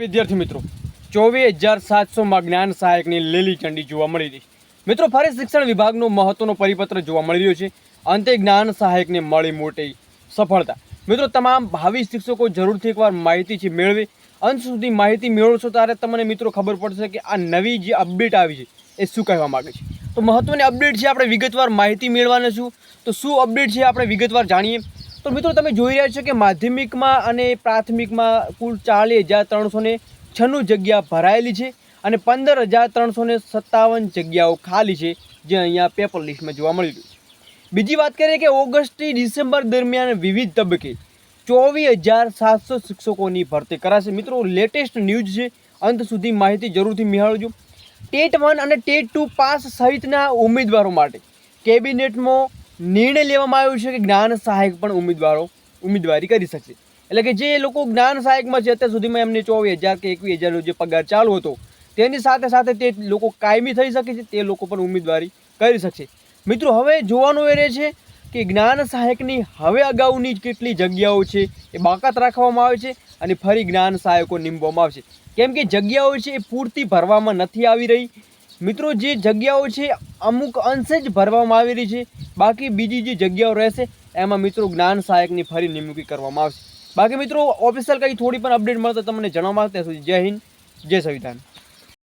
વિદ્યાર્થી મિત્રો, ચોવીસ હજાર સાતસોમાં જ્ઞાન સહાયકની લીલી ચંડી જોવા મળી રહી મિત્રો, ફરી શિક્ષણ વિભાગનો મહત્વનો પરિપત્ર જોવા મળી રહ્યો છે. અંતે જ્ઞાન સહાયકને મળી મોટી સફળતા. મિત્રો, તમામ ભાવિ શિક્ષકો જરૂરથી એકવાર માહિતી છે મેળવી. અંત સુધી માહિતી મેળવશો ત્યારે તમને મિત્રો ખબર પડશે કે આ નવી જે અપડેટ આવી છે, એ શું કહેવા માગે છે. તો મહત્વની અપડેટ છે, આપણે વિગતવાર માહિતી મેળવવાના છું. તો શું અપડેટ છે આપણે વિગતવાર જાણીએ. તો મિત્રો તમે જોઈ રહ્યા છો કે માધ્યમિકમાં અને પ્રાથમિકમાં કુલ ચાલીસ હજાર ત્રણસો ને છન્નું જગ્યા ભરાયેલી છે અને પંદર હજાર ત્રણસો ને સત્તાવન જગ્યાઓ ખાલી છે, જે અહીંયા પેપર લિસ્ટમાં જોવા મળી રહ્યું છે. બીજી વાત કરીએ કે ઓગસ્ટથી ડિસેમ્બર દરમિયાન વિવિધ તબક્કે ચોવીસ હજાર સાતસો શિક્ષકોની ભરતી કરાશે. મિત્રો લેટેસ્ટ ન્યૂઝ છે, અંત સુધી માહિતી જરૂરથી નિહાળજો ટેટ વન અને ટેટ ટુ પાસ સહિતના ઉમેદવારો માટે કેબિનેટમાં નિર્ણય લેવામાં આવ્યો છે કે જ્ઞાન સહાયક પણ ઉમેદવારો, ઉમેદવારી કરી શકશે. એટલે કે જે લોકો જ્ઞાન સહાયકમાં છે, અત્યાર સુધીમાં એમને ચોવીસ હજાર કે એકવીસ હજારનો જે પગાર ચાલુ હતો, તેની સાથે સાથે તે લોકો કાયમી થઈ શકે છે, તે લોકો પણ ઉમેદવારી કરી શકશે. મિત્રો, હવે જોવાનું એ રહે છે કે જ્ઞાન સહાયકની હવે અગાઉની કેટલી જગ્યાઓ છે એ બાકાત રાખવામાં આવે છે અને ફરી જ્ઞાન સહાયકો નીમવામાં આવશે. કેમ કે જગ્યાઓ છે એ પૂરતી ભરવામાં નથી આવી રહી મિત્રો, જે જગ્યાઓ છે, અમુક અંશે જ ભરવામાં આવી રહી છે. બાકી બીજી જે જગ્યાઓ રહેશે, એમાં મિત્રો જ્ઞાન સહાયકની ફરી નિમણૂકી કરવામાં આવશે. બાકી મિત્રો ઓફિસિયલ કંઈ થોડી પણ અપડેટ મળશે તમને જણાવવામાં આવશે. જય હિન્દ, જય સંવિધાન.